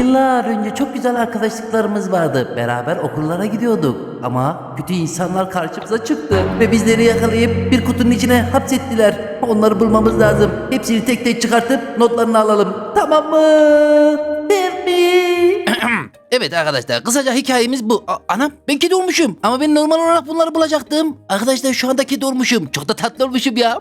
Yıllar önce çok güzel arkadaşlıklarımız vardı. Beraber okullara gidiyorduk. Ama kötü insanlar karşımıza çıktı. Ve bizleri yakalayıp bir kutunun içine hapsettiler. Onları bulmamız lazım. Hepsini tek tek çıkartıp notlarını alalım. Tamam mı? Evet arkadaşlar kısaca hikayemiz bu. A- anam ben kedi olmuşum ama ben normal olarak bunları bulacaktım. Arkadaşlar şu anda kedi olmuşum. Çok da tatlı olmuşum ya.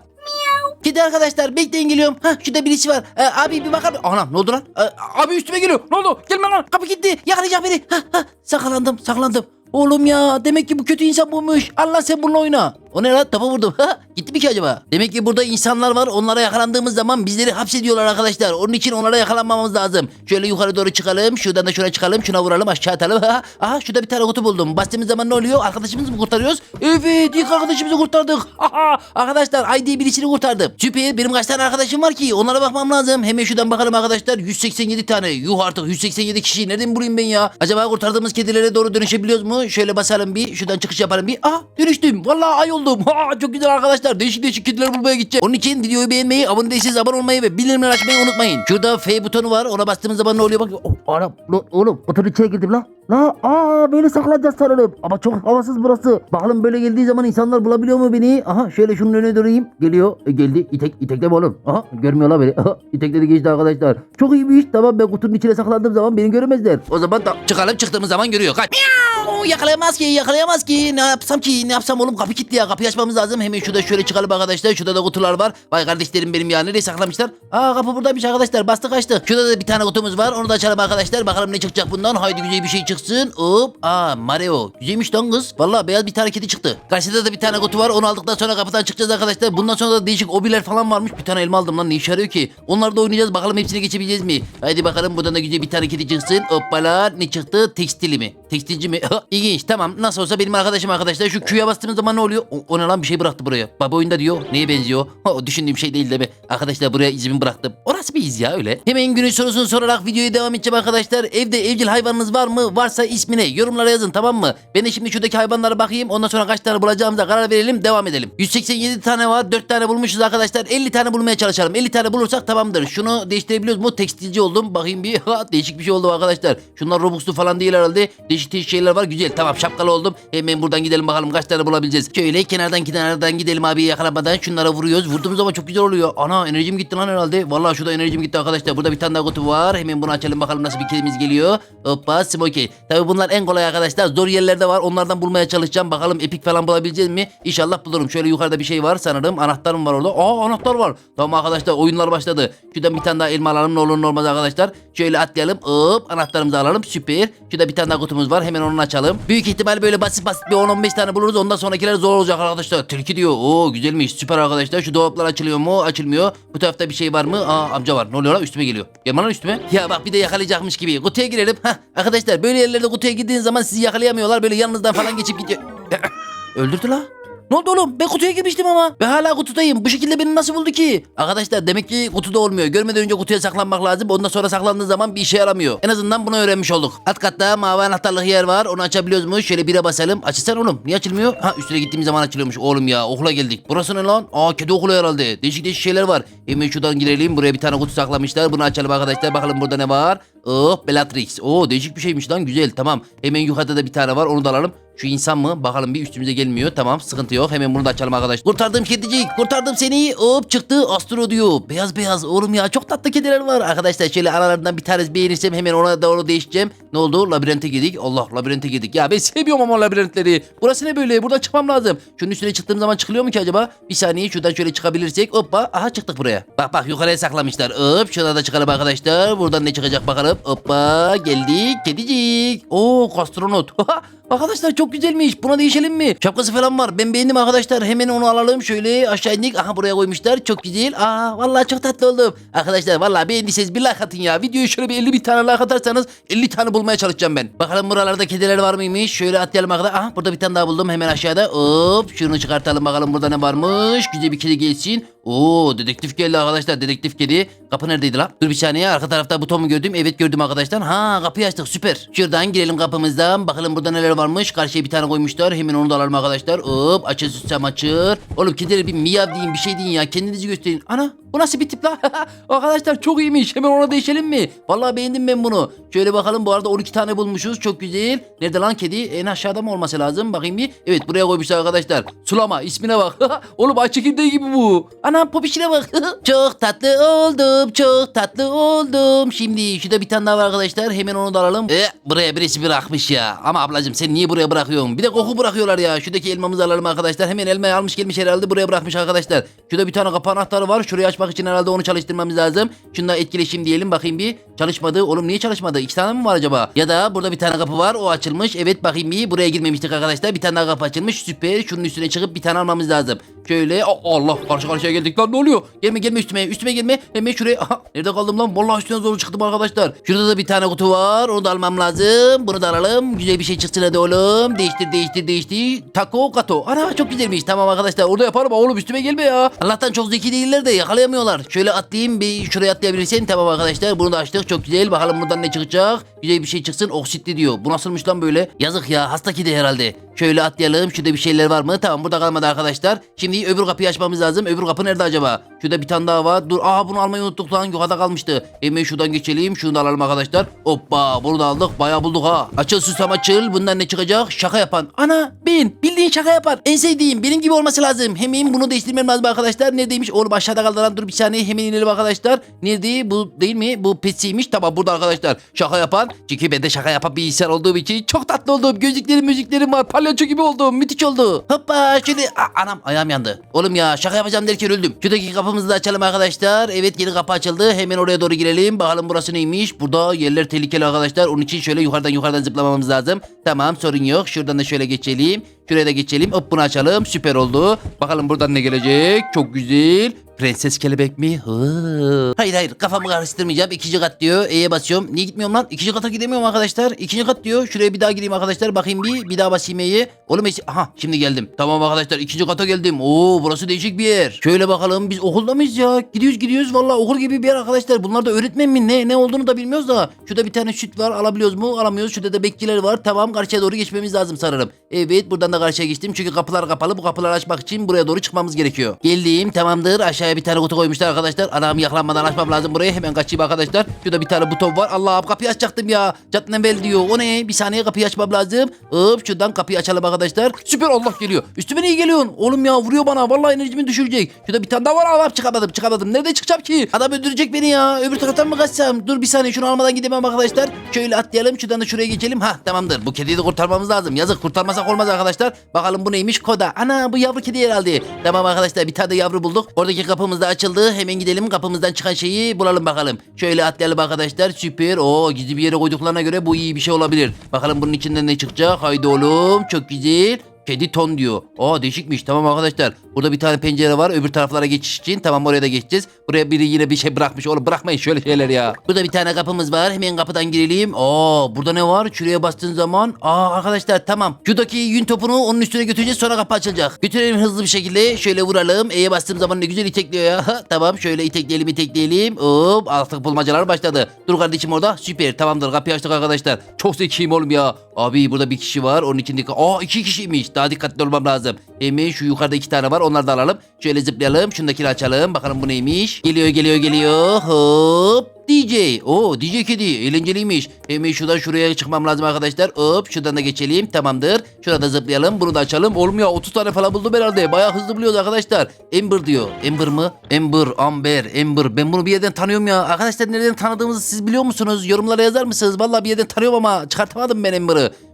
Kedi arkadaşlar bekleyin geliyorum. Ha şurada birisi var. Ee, abi bir bakar Anam ne oldu lan? Ee, abi üstüme geliyor. Ne oldu? Gelme lan. Kapı gitti. Yakalayacak beni. Ha, ha. Saklandım saklandım. Oğlum ya demek ki bu kötü insan bulmuş. Allah sen bununla oyna. O ne lan? Tapa vurdum. Gitti mi ki acaba? Demek ki burada insanlar var. Onlara yakalandığımız zaman bizleri hapsediyorlar arkadaşlar. Onun için onlara yakalanmamamız lazım. Şöyle yukarı doğru çıkalım. Şuradan da şuraya çıkalım. Şuna vuralım aşağı atalım. Ha, aha şurada bir tane kutu buldum. Bastığımız zaman ne oluyor? Arkadaşımızı mı kurtarıyoruz? Evet ilk arkadaşımızı kurtardık. Aha, arkadaşlar ID birisini kurtardım. Süper. Benim kaç tane arkadaşım var ki? Onlara bakmam lazım. Hemen şuradan bakalım arkadaşlar. 187 tane. Yuh artık 187 kişiyi nereden bulayım ben ya? Acaba kurtardığımız kedilere doğru dönüşebiliyoruz mu? Şöyle basalım bir. Şuradan çıkış yapalım bir. Ah dönüştüm. Vallahi ay oldum. Ha, çok güzel arkadaşlar. Değişik değişik kediler bulmaya gideceğim. Onun için videoyu beğenmeyi, abone değilseniz abone olmayı ve bildirimleri açmayı unutmayın. Şurada F butonu var. Ona bastığımız zaman ne oluyor? Bak. Oh, Arap. Lan Oğlum kutunun içine girdim lan. La aa böyle saklanacağız sanırım. Ama çok havasız burası. Bakalım böyle geldiği zaman insanlar bulabiliyor mu beni? Aha şöyle şunun önüne durayım. Geliyor. E, geldi. İtek, itekle mi oğlum? Aha görmüyorlar beni. Aha itekledi geçti arkadaşlar. Çok iyiymiş. Tamam ben kutunun içine saklandığım zaman beni göremezler. O zaman da çıkalım çıktığımız zaman görüyor. Kaç. Miau! Yakalayamaz ki yakalayamaz ki. Ne yapsam ki ne yapsam oğlum kapı kilitli ya. Kapıyı açmamız lazım. Hemen şurada şöyle çıkalım arkadaşlar. Şurada da kutular var. Vay kardeşlerim benim ya. Nereye saklamışlar? Aa kapı buradaymış arkadaşlar. Bastı kaçtı. Şurada da bir tane kutumuz var. Onu da açalım arkadaşlar. Bakalım ne çıkacak bundan. Haydi güzel bir şey çıksın. Hop. Aa Mario. Güzelmiş lan kız. Vallahi beyaz bir tane kedi çıktı. Karşıda da bir tane kutu var. Onu aldıktan sonra kapıdan çıkacağız arkadaşlar. Bundan sonra da değişik obiler falan varmış. Bir tane elma aldım lan. Ne işe yarıyor ki? Onları da oynayacağız. Bakalım hepsine geçebileceğiz mi? Haydi bakalım buradan da güzel bir tane kedi çıksın. Hoppala. Ne çıktı? Tekstili mi? Tekstilci mi? İlginç. Tamam. Nasıl olsa benim arkadaşım arkadaşlar. Şu Q'ya bastığımız zaman ne oluyor? O, o ne lan bir şey bıraktı buraya. Baba oyunda diyor. Neye benziyor? O düşündüğüm şey değil de be. Arkadaşlar buraya izimi bıraktım. Orası bir iz ya öyle. Hemen günün sorusunu sorarak videoya devam edeceğim arkadaşlar. Evde evcil hayvanınız var mı? Varsa ismini yorumlara yazın tamam mı? Ben de şimdi şuradaki hayvanlara bakayım. Ondan sonra kaç tane bulacağımıza karar verelim. Devam edelim. 187 tane var. 4 tane bulmuşuz arkadaşlar. 50 tane bulmaya çalışalım. 50 tane bulursak tamamdır. Şunu değiştirebiliyoruz mu? Tekstilci oldum. Bakayım bir. Ha, değişik bir şey oldu arkadaşlar. Şunlar Robux'lu falan değil herhalde. Değişik değişik şeyler var. Güzel. Tamam şapkalı oldum. Hemen buradan gidelim bakalım kaç tane bulabileceğiz. Şöyle kenardan kenardan gidelim abi yakalamadan. Şunlara vuruyoruz. Vurduğumuz zaman çok güzel oluyor. Ana enerjim gitti lan herhalde. Vallahi şurada enerjim gitti arkadaşlar. Burada bir tane daha kutu var. Hemen bunu açalım bakalım nasıl bir kedimiz geliyor. Hoppa Smokey. Tabi bunlar en kolay arkadaşlar. Zor yerlerde var. Onlardan bulmaya çalışacağım. Bakalım epik falan bulabileceğiz mi? İnşallah bulurum. Şöyle yukarıda bir şey var sanırım. Anahtarım var orada. Aa anahtar var. Tamam arkadaşlar oyunlar başladı. Şuradan bir tane daha elma alalım. Ne olur ne olmaz arkadaşlar. Şöyle atlayalım. Hop anahtarımızı alalım. Süper. Şurada bir tane daha kutumuz var. Hemen onu açalım. Büyük ihtimal böyle basit basit bir 10-15 tane buluruz. Ondan sonrakiler zor olacak arkadaşlar. Tilki diyor. Oo güzelmiş. Süper arkadaşlar. Şu dolaplar açılıyor mu? Açılmıyor. Bu tarafta bir şey var mı? Aa amca var. Ne oluyor lan? Üstüme geliyor. Gelme lan üstüme. Ya bak bir de yakalayacakmış gibi. Kutuya girelim. Hah arkadaşlar böyle yerlerde kutuya girdiğiniz zaman sizi yakalayamıyorlar. Böyle yanınızdan falan geçip gidiyor. Öldürdü la. Ne oldu oğlum? Ben kutuya girmiştim ama. Ve hala kutudayım. Bu şekilde beni nasıl buldu ki? Arkadaşlar demek ki kutuda olmuyor. Görmeden önce kutuya saklanmak lazım. Ondan sonra saklandığı zaman bir işe yaramıyor. En azından bunu öğrenmiş olduk. Alt katta mavi anahtarlık yer var. Onu açabiliyoruz mu? Şöyle bire basalım. Açılsana oğlum. Niye açılmıyor? Ha üstüne gittiğim zaman açılıyormuş. Oğlum ya okula geldik. Burası ne lan? Aa kedi okulu herhalde. Değişik değişik şeyler var. Hemen şuradan girelim. Buraya bir tane kutu saklamışlar. Bunu açalım arkadaşlar. Bakalım burada ne var? Oh Bellatrix. Oo değişik bir şeymiş lan. Güzel tamam. Hemen yukarıda da bir tane var. Onu da alalım. Şu insan mı? Bakalım bir üstümüze gelmiyor. Tamam sıkıntı yok. Hemen bunu da açalım arkadaşlar. Kurtardım kedicik. Kurtardım seni. Hop çıktı. Astro diyor. Beyaz beyaz. Oğlum ya çok tatlı kediler var. Arkadaşlar şöyle aralarından bir tanesi beğenirsem hemen ona doğru değişeceğim. Ne oldu? Labirente girdik. Allah labirente girdik. Ya ben sevmiyorum ama labirentleri. Burası ne böyle? Burada çıkmam lazım. Şunun üstüne çıktığım zaman çıkılıyor mu ki acaba? Bir saniye şuradan şöyle çıkabilirsek. Hoppa. Aha çıktık buraya. Bak bak yukarıya saklamışlar. Hop şuradan da çıkalım arkadaşlar. Buradan ne çıkacak bakalım. Hoppa geldik. Kedicik. Oo astronot. Arkadaşlar çok güzelmiş. Buna değişelim mi? Şapkası falan var. Ben beğendim arkadaşlar. Hemen onu alalım. Şöyle aşağı indik. Aha buraya koymuşlar. Çok güzel. Aa vallahi çok tatlı oldum. Arkadaşlar vallahi beğendiyseniz bir like atın ya. Videoyu şöyle bir 50 bir tane like atarsanız 50 tane bulmaya çalışacağım ben. Bakalım buralarda kediler var mıymış? Şöyle atlayalım arkadaşlar. Aha burada bir tane daha buldum. Hemen aşağıda. Hop şunu çıkartalım bakalım burada ne varmış. Güzel bir kedi gelsin. Oo dedektif geldi arkadaşlar. Dedektif kedi. Kapı neredeydi lan? Dur bir saniye. Arka tarafta buton mu gördüm? Evet gördüm arkadaşlar. Ha kapıyı açtık. Süper. Şuradan girelim kapımızdan. Bakalım burada neler varmış. Karşıya bir tane koymuşlar. Hemen onu da alalım arkadaşlar. Hop açıl süsem açır. Oğlum kedileri bir miyav deyin bir şey deyin ya. Kendinizi gösterin. Ana bu nasıl bir tip la? arkadaşlar çok iyiymiş. Hemen ona değişelim mi? Vallahi beğendim ben bunu. Şöyle bakalım bu arada 12 tane bulmuşuz. Çok güzel. Nerede lan kedi? En aşağıda mı olması lazım? Bakayım bir. Evet buraya koymuşlar arkadaşlar. Sulama ismine bak. Oğlum çekirdeği gibi bu. Anam popişine bak. çok tatlı oldum. Çok tatlı oldum. Şimdi şurada bir tane daha var arkadaşlar. Hemen onu da alalım. E, buraya birisi bırakmış ya. Ama ablacığım sen niye buraya bırakıyorsun? Bir de koku bırakıyorlar ya. Şuradaki elmamızı alalım arkadaşlar. Hemen elmayı almış gelmiş herhalde buraya bırakmış arkadaşlar. Şurada bir tane kapı anahtarı var. Şurayı açmak için herhalde onu çalıştırmamız lazım. Şunda etkileşim diyelim bakayım bir. Çalışmadı. Oğlum niye çalışmadı? İki tane mi var acaba? Ya da burada bir tane kapı var. O açılmış. Evet bakayım bir. Buraya girmemiştik arkadaşlar. Bir tane daha kapı açılmış. Süper. Şunun üstüne çıkıp bir tane almamız lazım. Şöyle. Allah karşı karşıya geldik lan ne oluyor? Gelme gelme üstüme. Üstüme gelme. Hemen şuraya. Aha, nerede kaldım lan? Vallahi üstüne zor çıktım arkadaşlar. Şurada da bir tane kutu var. Onu da almam lazım. Bunu da alalım. Güzel bir şey çıksın hadi oğlum. Değiştir değiştir değiştir. Taco kato. Ana çok güzelmiş. Tamam arkadaşlar orada yaparım. Oğlum üstüme gelme ya. Allah'tan çok zeki değiller de yakalayamıyorlar. Şöyle atlayayım bir şuraya atlayabilirsen. Tamam arkadaşlar bunu da açtık. Çok güzel. Bakalım buradan ne çıkacak. Güzel bir şey çıksın. Oksitli diyor. Bu nasılmış lan böyle? Yazık ya. Hasta kedi herhalde. Şöyle atlayalım. Şurada bir şeyler var mı? Tamam burada kalmadı arkadaşlar. Şimdi öbür kapıyı açmamız lazım. Öbür kapı nerede acaba? Şurada bir tane daha var. Dur. Aa bunu almayı unuttuk lan. Yukarıda kalmıştı. Hemen şuradan geçelim. Şunu da alalım arkadaşlar. Hoppa. Bunu da aldık. Bayağı bulduk ha. Açıl susam açıl. Bundan ne çıkacak? Şaka yapan. Ana ben. Bildiğin şaka yapan. En sevdiğim. Benim gibi olması lazım. Hemen bunu değiştirmem lazım arkadaşlar. Neredeymiş? Oğlum aşağıda kaldı lan. Dur bir saniye. Hemen inelim arkadaşlar. Nerede? Bu değil mi? Bu petsiymiş. Tamam burada arkadaşlar. Şaka yapan. Çünkü ben de şaka yapan bir insan olduğum için çok tatlı oldum. Gözlüklerim müziklerim var. Palyaço gibi oldum. Müthiş oldu. Hoppa şöyle. Aa, anam ayağım yandı. Oğlum ya şaka yapacağım derken öldüm. Şuradaki kapımızı da açalım arkadaşlar. Evet yeni kapı açıldı. Hemen oraya doğru girelim. Bakalım burası neymiş. Burada yerler tehlikeli arkadaşlar. Onun için şöyle yukarıdan yukarıdan zıplamamız lazım. Tamam sorun yok. Şuradan da şöyle geçelim. Şuraya da geçelim. Hop bunu açalım. Süper oldu. Bakalım buradan ne gelecek. Çok güzel. Prenses kelebek mi? Hı. Hayır hayır kafamı karıştırmayacağım. İkinci kat diyor. E'ye basıyorum. Niye gitmiyorum lan? İkinci kata gidemiyorum arkadaşlar. İkinci kat diyor. Şuraya bir daha gireyim arkadaşlar. Bakayım bir. Bir daha basayım E'ye. Oğlum E'si- Aha şimdi geldim. Tamam arkadaşlar ikinci kata geldim. Oo burası değişik bir yer. Şöyle bakalım biz okulda mıyız ya? Gidiyoruz gidiyoruz. Vallahi okul gibi bir yer arkadaşlar. Bunlar da öğretmen mi? Ne ne olduğunu da bilmiyoruz da. Şurada bir tane süt var. Alabiliyoruz mu? Alamıyoruz. Şurada da bekçiler var. Tamam karşıya doğru geçmemiz lazım sanırım. Evet buradan da karşıya geçtim. Çünkü kapılar kapalı. Bu kapıları açmak için buraya doğru çıkmamız gerekiyor. Geldim tamamdır. Aşağıya bir tane kutu koymuşlar arkadaşlar. Anam yaklanmadan açmam lazım burayı. Hemen kaçayım arkadaşlar. Şurada bir tane buton var. Allah'ım kapıyı açacaktım ya. Caddeden bel diyor. O ne? Bir saniye kapıyı açmam lazım. Hop şuradan kapıyı açalım arkadaşlar. Süper Allah geliyor. Üstüme niye geliyorsun? Oğlum ya vuruyor bana. Vallahi enerjimi düşürecek. Şurada bir tane daha var. Allah'ım çıkamadım çıkamadım. Nerede çıkacağım ki? Adam öldürecek beni ya. Öbür taraftan mı kaçsam? Dur bir saniye şunu almadan gidemem arkadaşlar. Şöyle atlayalım. Şuradan da şuraya geçelim. Ha tamamdır. Bu kediyi de kurtarmamız lazım. Yazık kurtarmasak olmaz arkadaşlar. Bakalım bu neymiş? Koda. Ana bu yavru kedi herhalde. Tamam arkadaşlar bir tane yavru bulduk. Oradaki kapımız da açıldı. Hemen gidelim kapımızdan çıkan şeyi bulalım bakalım. Şöyle atlayalım arkadaşlar. Süper. Oo gizli bir yere koyduklarına göre bu iyi bir şey olabilir. Bakalım bunun içinden ne çıkacak. Haydi oğlum. Çok güzel. Kedi ton diyor. Aa değişikmiş. Tamam arkadaşlar. Burada bir tane pencere var. Öbür taraflara geçiş için. Tamam oraya da geçeceğiz. Buraya biri yine bir şey bırakmış. Oğlum bırakmayın şöyle şeyler ya. Burada bir tane kapımız var. Hemen kapıdan girelim. Aa burada ne var? Şuraya bastığın zaman. Aa arkadaşlar tamam. Şuradaki yün topunu onun üstüne götüreceğiz. Sonra kapı açılacak. Götürelim hızlı bir şekilde. Şöyle vuralım. E'ye bastığım zaman ne güzel itekliyor ya. tamam şöyle itekleyelim itekleyelim. Hop artık bulmacalar başladı. Dur kardeşim orada. Süper tamamdır. Kapıyı açtık arkadaşlar. Çok zekiyim oğlum ya. Abi burada bir kişi var. Onun için dikkat. Aa iki kişiymiş. Daha dikkatli olmam lazım. Hemen şu yukarıda iki tane var. Onları da alalım. Şöyle zıplayalım. Şundakini açalım. Bakalım bu neymiş. Geliyor geliyor geliyor. Hop. DJ. Oo DJ kedi. Eğlenceliymiş. Hemen şuradan şuraya çıkmam lazım arkadaşlar. Hop şuradan da geçelim. Tamamdır. Şurada zıplayalım. Bunu da açalım. Ya 30 tane falan buldum herhalde. Bayağı hızlı buluyoruz arkadaşlar. Amber diyor. Amber mı? Amber, Amber, Amber. Ben bunu bir yerden tanıyorum ya. Arkadaşlar nereden tanıdığımızı siz biliyor musunuz? Yorumlara yazar mısınız? Vallahi bir yerden tanıyorum ama çıkartamadım ben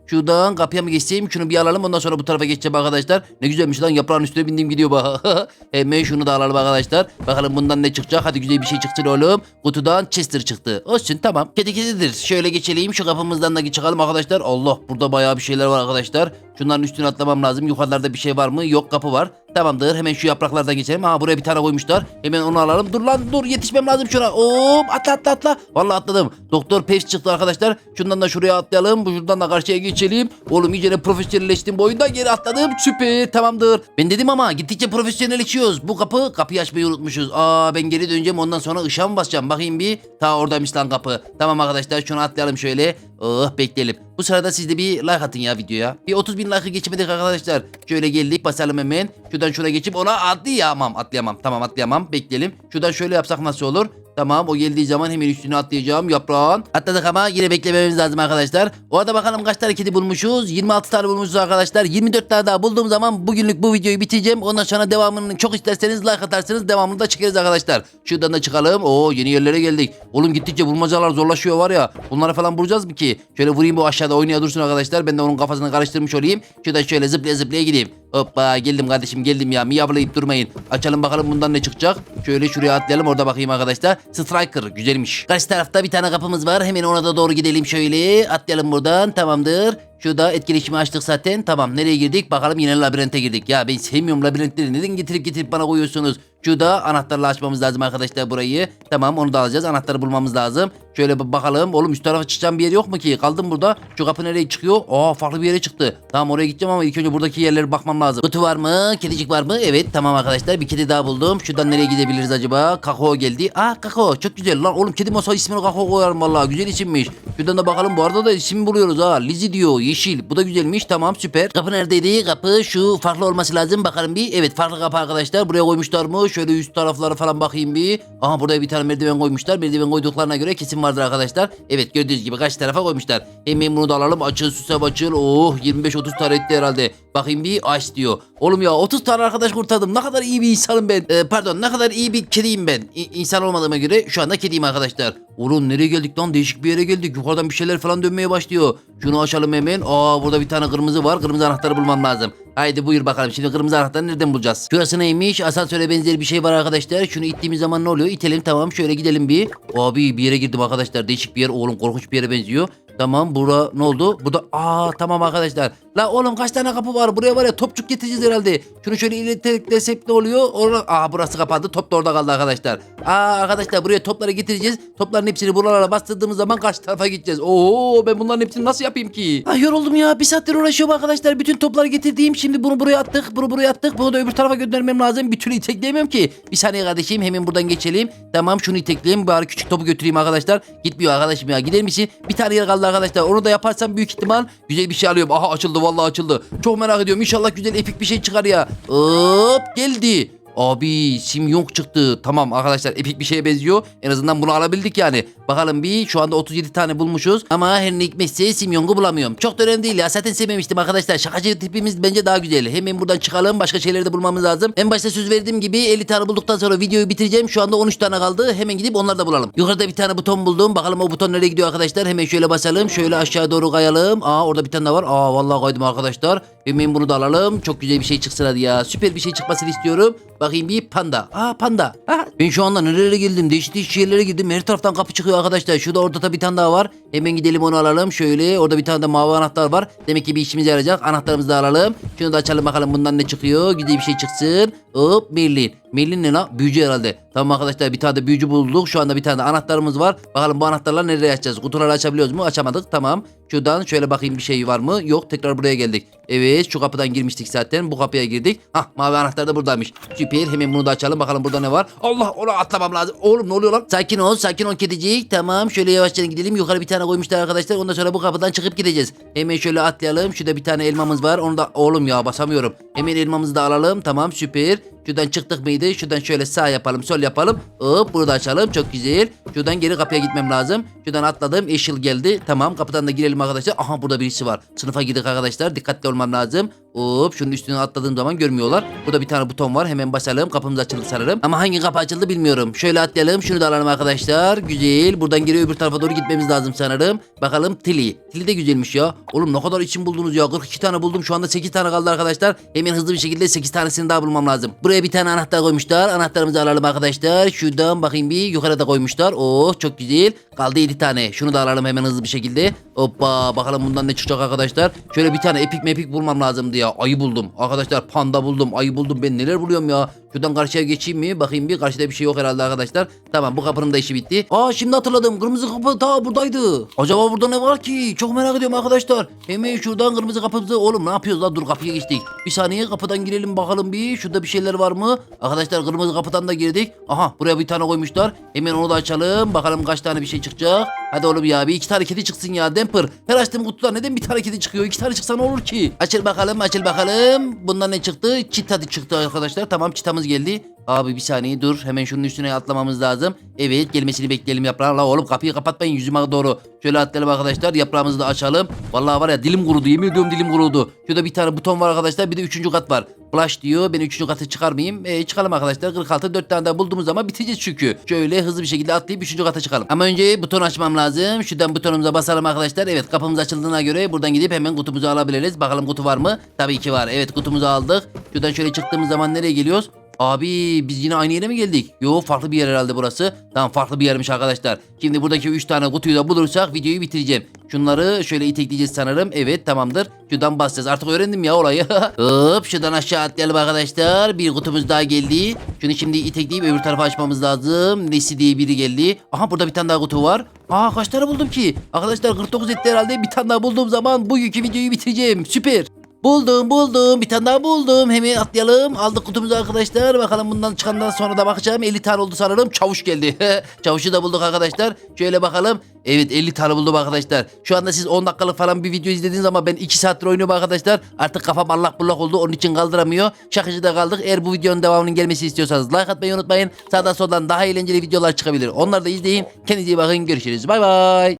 Amber'ı. Şuradan kapıya mı geçeyim? Şunu bir alalım ondan sonra bu tarafa geçeceğim arkadaşlar. Ne güzelmiş lan yaprağın üstüne bindiğim gidiyor bak. Hemen şunu da alalım arkadaşlar. Bakalım bundan ne çıkacak? Hadi güzel bir şey çıksın oğlum. Kutudan Chester çıktı. Olsun tamam. Kedi kedidir. Şöyle geçelim şu kapımızdan da çıkalım arkadaşlar. Allah burada bayağı bir şeyler var arkadaşlar. Şunların üstüne atlamam lazım. Yukarılarda bir şey var mı? Yok kapı var. Tamamdır. Hemen şu yapraklardan geçelim. Ha buraya bir tane koymuşlar. Hemen onu alalım. Dur lan dur yetişmem lazım şuna. Hop atla atla atla. Vallahi atladım. Doktor Pes çıktı arkadaşlar. Şundan da şuraya atlayalım. Bu şuradan da karşıya geçelim. Oğlum iyice profesyonelleştim. Bu oyundan geri atladım. Süper tamamdır. Ben dedim ama gittikçe profesyonelleşiyoruz. Bu kapı kapıyı açmayı unutmuşuz. Aa ben geri döneceğim ondan sonra ışığa mı basacağım? Bakayım bir. Ta oradaymış lan kapı. Tamam arkadaşlar şunu atlayalım şöyle. Oh bekleyelim. Bu sırada siz de bir like atın ya videoya. Bir 30 bin like'ı geçemedik arkadaşlar. Şöyle geldik basalım hemen. Şuradan şuna geçip ona atlayamam. Atlayamam. Tamam atlayamam. Bekleyelim. Şuradan şöyle yapsak nasıl olur? Tamam o geldiği zaman hemen üstüne atlayacağım yaprağın. Atladık ama yine beklememiz lazım arkadaşlar. O arada bakalım kaç tane kedi bulmuşuz. 26 tane bulmuşuz arkadaşlar. 24 tane daha bulduğum zaman bugünlük bu videoyu bitireceğim. Ondan sonra devamını çok isterseniz like atarsınız. Devamını da çekeriz arkadaşlar. Şuradan da çıkalım. Oo yeni yerlere geldik. Oğlum gittikçe bulmacalar zorlaşıyor var ya. Bunları falan bulacağız mı ki? Şöyle vurayım bu aşağıda oynaya dursun arkadaşlar. Ben de onun kafasını karıştırmış olayım. Şuradan şöyle zıplaya zıplaya gideyim. Hoppa geldim kardeşim geldim ya. Miyavlayıp durmayın. Açalım bakalım bundan ne çıkacak. Şöyle şuraya atlayalım orada bakayım arkadaşlar. Striker güzelmiş. Karşı tarafta bir tane kapımız var. Hemen ona da doğru gidelim şöyle. Atlayalım buradan tamamdır. Şurada etkileşimi açtık zaten. Tamam nereye girdik? Bakalım yine labirente girdik. Ya ben sevmiyorum labirentleri. Neden getirip getirip bana koyuyorsunuz? Şurada anahtarla açmamız lazım arkadaşlar burayı. Tamam onu da alacağız. Anahtarı bulmamız lazım. Şöyle bakalım. Oğlum üst tarafa çıkacağım bir yer yok mu ki? Kaldım burada. Şu kapı nereye çıkıyor? Aa farklı bir yere çıktı. Tamam oraya gideceğim ama ilk önce buradaki yerlere bakmam lazım. Kutu var mı? Kedicik var mı? Evet tamam arkadaşlar. Bir kedi daha buldum. Şuradan nereye gidebiliriz acaba? Kakao geldi. Aa kakao çok güzel lan. Oğlum kedim olsa ismini kakao koyarım vallahi. Güzel isimmiş. Şuradan da bakalım. Bu arada da isim buluyoruz ha. Lizzy diyor. Bu da güzelmiş. Tamam süper. Kapı neredeydi? Kapı şu farklı olması lazım. Bakalım bir. Evet farklı kapı arkadaşlar. Buraya koymuşlar mı? Şöyle üst taraflara falan bakayım bir. Aha buraya bir tane merdiven koymuşlar. Merdiven koyduklarına göre kesin vardır arkadaşlar. Evet gördüğünüz gibi kaç tarafa koymuşlar. Hemen bunu da alalım. Açıl süsem açıl. Oh 25-30 tane etti herhalde. Bakayım bir aç diyor. Oğlum ya 30 tane arkadaş kurtardım. Ne kadar iyi bir insanım ben. Ee, pardon ne kadar iyi bir kediyim ben. İ- insan olmadığıma göre şu anda kediyim arkadaşlar. Oğlum nereye geldik lan? Değişik bir yere geldik. Yukarıdan bir şeyler falan dönmeye başlıyor. Şunu açalım hemen. Aa burada bir tane kırmızı var. Kırmızı anahtarı bulmam lazım. Haydi buyur bakalım. Şimdi kırmızı anahtarı nereden bulacağız? Şurası neymiş? Asansöre benzer bir şey var arkadaşlar. Şunu ittiğimiz zaman ne oluyor? İtelim tamam. Şöyle gidelim bir. Abi bir yere girdim arkadaşlar. Değişik bir yer. Oğlum korkunç bir yere benziyor. Tamam bura ne oldu? Burada aa tamam arkadaşlar. La oğlum kaç tane kapı var? Buraya var ya topçuk getireceğiz herhalde. Şunu şöyle ileteklesek ne oluyor? Orada, aa burası kapandı. Top da orada kaldı arkadaşlar. Aa arkadaşlar buraya topları getireceğiz. Topların hepsini buralara bastırdığımız zaman karşı tarafa gideceğiz. Oo ben bunların hepsini nasıl yapayım ki? Ay yoruldum ya. Bir saattir uğraşıyorum arkadaşlar. Bütün topları getirdiğim. Şimdi bunu buraya attık. Bunu buraya attık. Bunu da öbür tarafa göndermem lazım. Bir türlü itekleyemem ki. Bir saniye kardeşim. Hemen buradan geçelim. Tamam şunu itekleyeyim. Bari küçük topu götüreyim arkadaşlar. Gitmiyor arkadaşım ya. Gider misin? Bir tane yer kaldı arkadaşlar. Onu da yaparsam büyük ihtimal güzel bir şey alıyorum. Aha açıldı vallahi açıldı. Çok merak ediyorum. İnşallah güzel epik bir şey çıkar ya. Hop geldi. Abi sim yok çıktı. Tamam arkadaşlar epik bir şeye benziyor. En azından bunu alabildik yani. Bakalım bir şu anda 37 tane bulmuşuz. Ama her ne hikmetse Simyong'u bulamıyorum. Çok da önemli değil ya. Zaten sevmemiştim arkadaşlar. Şakacı tipimiz bence daha güzel. Hemen buradan çıkalım. Başka şeyleri de bulmamız lazım. En başta söz verdiğim gibi 50 tane bulduktan sonra videoyu bitireceğim. Şu anda 13 tane kaldı. Hemen gidip onları da bulalım. Yukarıda bir tane buton buldum. Bakalım o buton nereye gidiyor arkadaşlar. Hemen şöyle basalım. Şöyle aşağı doğru kayalım. Aa orada bir tane daha var. Aa vallahi kaydım arkadaşlar. Hemen bunu da alalım. Çok güzel bir şey çıksın hadi ya. Süper bir şey çıkmasını istiyorum. Bakayım bir panda. Aa panda. Aa, ben şu anda nerelere geldim? Değişik değişik yerlere girdim. Her taraftan kapı çıkıyor arkadaşlar. Şurada orada da bir tane daha var. Hemen gidelim onu alalım. Şöyle orada bir tane de mavi anahtar var. Demek ki bir işimize yarayacak. Anahtarımızı da alalım. Şunu da açalım bakalım bundan ne çıkıyor. Güzel bir şey çıksın. Hop Merlin. Merlin ne la? Büyücü herhalde. Tamam arkadaşlar bir tane de büyücü bulduk. Şu anda bir tane de anahtarımız var. Bakalım bu anahtarlar nereye açacağız? Kutuları açabiliyoruz mu? Açamadık. Tamam. Şuradan şöyle bakayım bir şey var mı? Yok. Tekrar buraya geldik. Evet şu kapıdan girmiştik zaten. Bu kapıya girdik. Hah mavi anahtar da buradaymış. Süper. Hemen bunu da açalım. Bakalım burada ne var? Allah ona atlamam lazım. Oğlum ne oluyor lan? Sakin ol. Sakin ol kedicik. Tamam. Şöyle yavaşça gidelim. Yukarı bir tane koymuşlar arkadaşlar. Ondan sonra bu kapıdan çıkıp gideceğiz. Hemen şöyle atlayalım. Şurada bir tane elmamız var. Onu da oğlum ya basamıyorum. Hemen elmamızı da alalım. Tamam süper. Şuradan çıktık mıydı? Şuradan şöyle sağ yapalım, sol yapalım. Hop bunu açalım. Çok güzel. Şuradan geri kapıya gitmem lazım. Şuradan atladım. Yeşil geldi. Tamam kapıdan da girelim arkadaşlar. Aha burada birisi var. Sınıfa girdik arkadaşlar. Dikkatli olmam lazım. Hop şunun üstüne atladığım zaman görmüyorlar. Burada bir tane buton var. Hemen basalım. Kapımız açıldı sanırım. Ama hangi kapı açıldı bilmiyorum. Şöyle atlayalım. Şunu da alalım arkadaşlar. Güzel. Buradan geri öbür tarafa doğru gitmemiz lazım sanırım. Bakalım Tili. Tili de güzelmiş ya. Oğlum ne kadar için buldunuz ya. 42 tane buldum. Şu anda 8 tane kaldı arkadaşlar. Hemen hızlı bir şekilde 8 tanesini daha bulmam lazım. Buraya bir tane anahtar koymuşlar. Anahtarımızı alalım arkadaşlar. Şuradan bakayım bir yukarıda koymuşlar. Oh çok güzel. Kaldı 7 tane. Şunu da alalım hemen hızlı bir şekilde. Hoppa bakalım bundan ne çıkacak arkadaşlar. Şöyle bir tane epik mepik bulmam lazımdı ya. Ayı buldum. Arkadaşlar panda buldum. Ayı buldum. Ben neler buluyorum ya. Şuradan karşıya geçeyim mi? Bakayım bir. Karşıda bir şey yok herhalde arkadaşlar. Tamam bu kapının da işi bitti. Aa şimdi hatırladım. Kırmızı kapı ta buradaydı. Acaba burada ne var ki? Çok merak ediyorum arkadaşlar. Hemen şuradan kırmızı kapımızı. Oğlum ne yapıyoruz lan? Dur kapıya geçtik. Bir saniye kapıdan girelim bakalım bir. Şurada bir şeyler var mı? Arkadaşlar kırmızı kapıdan da girdik. Aha buraya bir tane koymuşlar. Hemen onu da açalım. Bakalım kaç tane bir şey çıkacak. Hadi oğlum ya bir iki tane kedi çıksın ya Damper. Her açtığım kutuda neden bir tane kedi çıkıyor? İki tane çıksa ne olur ki? Açıl bakalım açıl bakalım. Bundan ne çıktı? Çita çıktı arkadaşlar. Tamam çitamız geldi. Abi bir saniye dur. Hemen şunun üstüne atlamamız lazım. Evet gelmesini bekleyelim yaprağın. La oğlum kapıyı kapatmayın yüzüme doğru. Şöyle atlayalım arkadaşlar. Yaprağımızı da açalım. Vallahi var ya dilim kurudu. Yemin ediyorum dilim kurudu. Şurada bir tane buton var arkadaşlar. Bir de üçüncü kat var. Flash diyor. Ben üçüncü katı çıkarmayayım. E, çıkalım arkadaşlar. 46 4 tane daha bulduğumuz zaman biteceğiz çünkü. Şöyle hızlı bir şekilde atlayıp üçüncü kata çıkalım. Ama önce buton açmam lazım. Şuradan butonumuza basalım arkadaşlar. Evet kapımız açıldığına göre buradan gidip hemen kutumuzu alabiliriz. Bakalım kutu var mı? Tabii ki var. Evet kutumuzu aldık. Şuradan şöyle çıktığımız zaman nereye geliyoruz? Abi biz yine aynı yere mi geldik? Yo farklı bir yer herhalde burası. Tamam farklı bir yermiş arkadaşlar. Şimdi buradaki 3 tane kutuyu da bulursak videoyu bitireceğim. Şunları şöyle itekleyeceğiz sanırım. Evet tamamdır. Şuradan basacağız. Artık öğrendim ya olayı. Hop şuradan aşağı atlayalım arkadaşlar. Bir kutumuz daha geldi. Şunu şimdi itekleyip öbür tarafa açmamız lazım. Nesi diye biri geldi. Aha burada bir tane daha kutu var. Aa kaç tane buldum ki? Arkadaşlar 49 etti herhalde. Bir tane daha bulduğum zaman bugünkü videoyu bitireceğim. Süper. Buldum buldum. Bir tane daha buldum. Hemen atlayalım. Aldık kutumuzu arkadaşlar. Bakalım bundan çıkandan sonra da bakacağım. 50 tane oldu sanırım. Çavuş geldi. Çavuşu da bulduk arkadaşlar. Şöyle bakalım. Evet 50 tane buldum arkadaşlar. Şu anda siz 10 dakikalık falan bir video izlediğiniz ama ben 2 saattir oynuyorum arkadaşlar. Artık kafam allak bullak oldu. Onun için kaldıramıyor. Şakıcı da kaldık. Eğer bu videonun devamının gelmesi istiyorsanız like atmayı unutmayın. Sağdan soldan daha eğlenceli videolar çıkabilir. Onları da izleyin. Kendinize iyi bakın. Görüşürüz. Bay bay